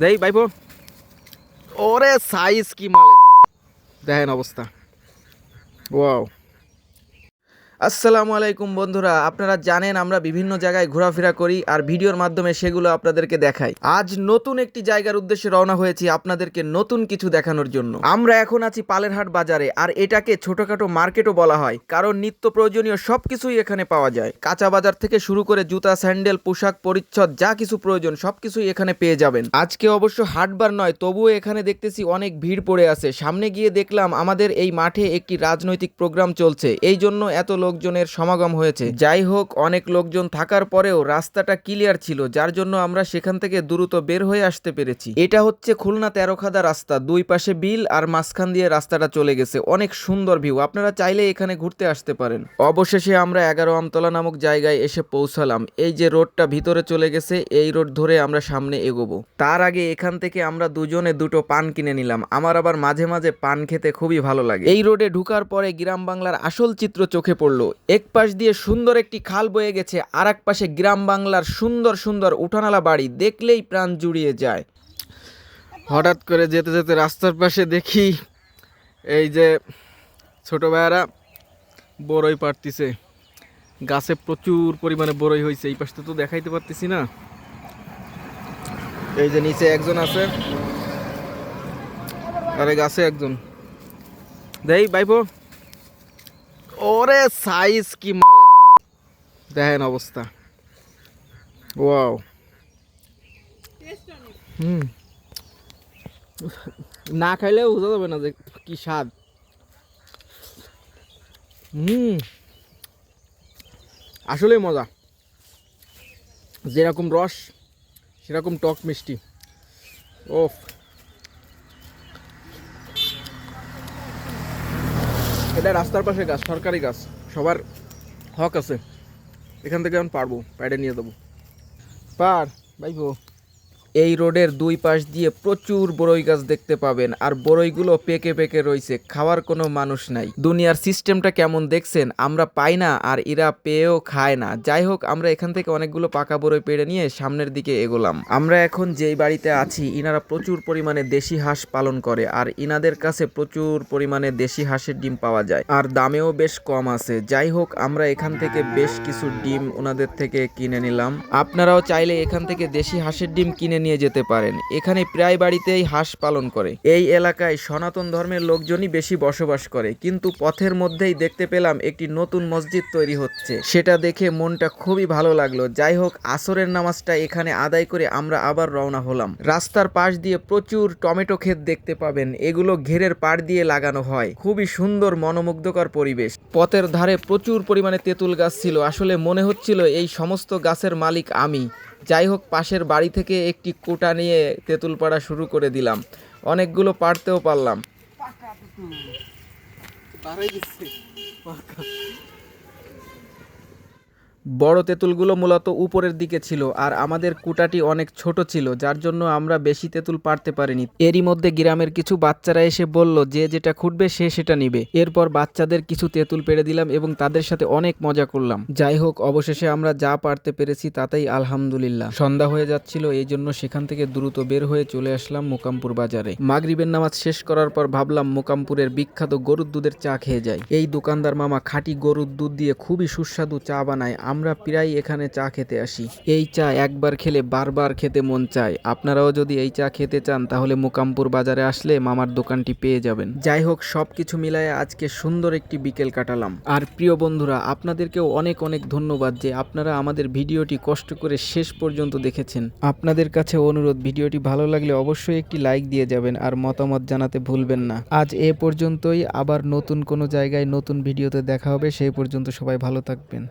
দেই ভাইপো ওরে সাইজ কি মালের। দেখেন অবস্থা। ওয়াও আসসালামু আলাইকুম বন্ধুরা, আপনারা জানেন আমরা বিভিন্ন জায়গায় ঘোরাফেরা করি আর ভিডিওর মাধ্যমে সেগুলো আপনাদেরকে দেখাই। আজ নতুন একটি জায়গার উদ্দেশ্যে রওনা হয়েছি আপনাদেরকে নতুন কিছু দেখানোর জন্য। আমরা এখন আছি পালেরহাট বাজারে, আর এটাকে ছোটখাটো মার্কেটও বলা হয়, কারণ নিত্য প্রয়োজনীয় সবকিছুই এখানে পাওয়া যায়। কাঁচা বাজার থেকে শুরু করে জুতা, স্যান্ডেল, পোশাক, পরিচ্ছদ, যা কিছু প্রয়োজন, সবকিছুই এখানে পেয়ে যাবেন। আজকে অবশ্য হাটবার নয়, তবুও এখানে দেখতেছি অনেক ভিড় পড়ে আছে। সামনে গিয়ে দেখলাম আমাদের এই মাঠে একটি রাজনৈতিক প্রোগ্রাম চলছে, এই জন্য এত লোকজনের সমাগম হয়েছে। যাই হোক, অনেক লোকজন থাকার পরেও রাস্তাটা ক্লিয়ার ছিল, যার জন্য আমরা সেখান থেকে দ্রুত বের হয়ে আসতে পেরেছি। এটা হচ্ছে খুলনা তেরোখাদা রাস্তা, দুই পাশে বিল আর মাঝখান দিয়ে রাস্তাটা চলে গেছে। অনেক সুন্দর ভিউ আপনারা চাইলে এখানে ঘুরতে আসতে পারেন। অবশেষে আমরা এগারো আমতলা নামক জায়গায় এসে পৌঁছালাম। এই যে রোডটা ভিতরে চলে গেছে, এই রোড ধরে আমরা সামনে এগোবো। তার আগে এখান থেকে আমরা দুজনে দুটো পান কিনে নিলাম। আমার আবার মাঝে মাঝে পান খেতে খুবই ভালো লাগে। এই রোডে ঢুকার পরে গ্রাম বাংলার আসল চিত্র চোখে পড়ল। এক পাশ দিয়ে সুন্দর একটি খাল বয়ে গেছে আর এক পাশে গ্রাম বাংলার সুন্দর সুন্দর উঠানালা বাড়ি, দেখলেই প্রাণ জুড়িয়ে যায়। হঠাৎ করে যেতে যেতে রাস্তার পাশে দেখি এই যে ছোট ভাইয়ারা বড়ই পারতিছে। গাছে প্রচুর পরিমাণে বড়ই হয়েছে এই পাশটা তো দেখাইতে পারতেছি না। এই যে নিচে একজন আছে, আরে গাছে একজন। দেই বাইপো ওরে সাইজ কি মালে দেখেন অবস্থা। Wow hmm. না খাইলেও বোঝা যাবে না যে কি স্বাদ। হুম। আসলে মজা। যেরকম রস, সেরকম টক মিষ্টি। ওফ। এটা রাস্তার পাশে গাছ, সরকারি গাছ। সবার হক আছে। এখান থেকে আমি পারব, প্যাডে নিয়ে দেবো পার ভাইবো এই রোডের দুই পাশ দিয়ে প্রচুর বড়ই গাছ দেখতে পাবেন, আর বড়ইগুলো পেকে পেকে রয়েছে খাওয়ার কোনো মানুষ নাই। দুনিয়ার সিস্টেমটা কেমন দেখছেন? আমরা পাই না, আর এরা পেয়েও খায় না। যাই হোক, আমরা এখান থেকে অনেকগুলো পাকা বড়ই পেড়ে নিয়ে সামনের দিকে এগোলাম। আমরা এখন যেই বাড়িতে আছি, ইনারা প্রচুর পরিমাণে দেশি হাঁস পালন করে, আর ইনাদের কাছে প্রচুর পরিমাণে দেশি হাঁসের ডিম পাওয়া যায়, আর দামেও বেশ কম আছে। যাই হোক, আমরা এখান থেকে বেশ কিছু ডিম ওনাদের থেকে কিনে নিলাম। আপনারাও চাইলে এখান থেকে দেশি হাঁসের ডিম কিনে নিয়ে যেতে পারেন। এখানে প্রায় বাড়িতেই হাঁস পালন করে। এই এলাকায় সনাতন ধর্মের লোকজনই বেশি বসবাস করে। কিন্তু পথের মধ্যেই দেখতে পেলাম একটি নতুন মসজিদ তৈরি হচ্ছে। সেটা দেখে মনটা খুবই ভালো লাগল। যাই হোক, আসরের নামাজটা এখানে আদায় করে আমরা আবার রওনা হলাম। রাস্তার পাশ দিয়ে প্রচুর টমেটো ক্ষেত দেখতে পাবেন। এগুলো ঘেরের পাড় দিয়ে লাগানো হয়। খুবই সুন্দর, মনোমুগ্ধকর পরিবেশ। পথের ধারে প্রচুর পরিমাণে তেঁতুল গাছ ছিল। আসলে মনে হচ্ছিল এই সমস্ত গাছের মালিক আমি। যাই হোক, পাশের বাড়ি থেকে একটি কোটা নিয়ে তেঁতুল পাড়া শুরু করে দিলাম। অনেকগুলো পারতেও পারলাম। বড় তেঁতুলগুলো মূলত উপরের দিকে ছিল আর আমাদের কুটাটি অনেক ছোট ছিল, যার জন্য আমরা বেশি তেঁতুল পারতে পারিনি। এরই মধ্যে গ্রামের কিছু বাচ্চারা এসে বলল, যে যেটা খুঁটবে, সে সেটা নিবে। এরপর বাচ্চাদের কিছু তেঁতুল পেড়ে দিলাম এবং তাদের সাথে অনেক মজা করলাম। যাই হোক, অবশেষে আমরা যা পারতে পেরেছি তাতেই আলহামদুলিল্লাহ। সন্ধ্যা হয়ে যাচ্ছিল, এই জন্য সেখান থেকে দ্রুত বের হয়ে চলে আসলাম মোকামপুর বাজারে। মাগরিবের নামাজ শেষ করার পর ভাবলাম মোকামপুরের বিখ্যাত গরুর দুধের চা খেয়ে যাই। এই দোকানদার মামা খাঁটি গরুর দুধ দিয়ে খুবই সুস্বাদু চা বানায়। আমরা প্রায় এখানে চা খেতে আসি। এই চা একবার খেলে বারবার খেতে মন চায়। আপনারাও যদি এই চা খেতে চান, তাহলে মোকামপুর বাজারে আসলে মামার দোকানটি পেয়ে যাবেন। যাই হোক সব কিছু মিলায় আজকে সুন্দর একটি বিকেল কাটালাম। আর প্রিয় বন্ধুরা, আপনাদেরকেও অনেক অনেক ধন্যবাদ যে আপনারা আমাদের ভিডিওটি কষ্ট করে শেষ পর্যন্ত দেখেছেন। আপনাদের কাছে অনুরোধ, ভিডিওটি ভালো লাগলে অবশ্যই একটি লাইক দিয়ে যাবেন আর মতামত জানাতে ভুলবেন না। আজ এ পর্যন্তই। আবার নতুন কোনো জায়গায় নতুন ভিডিওতে দেখা হবে। সেই পর্যন্ত সবাই ভালো থাকবেন।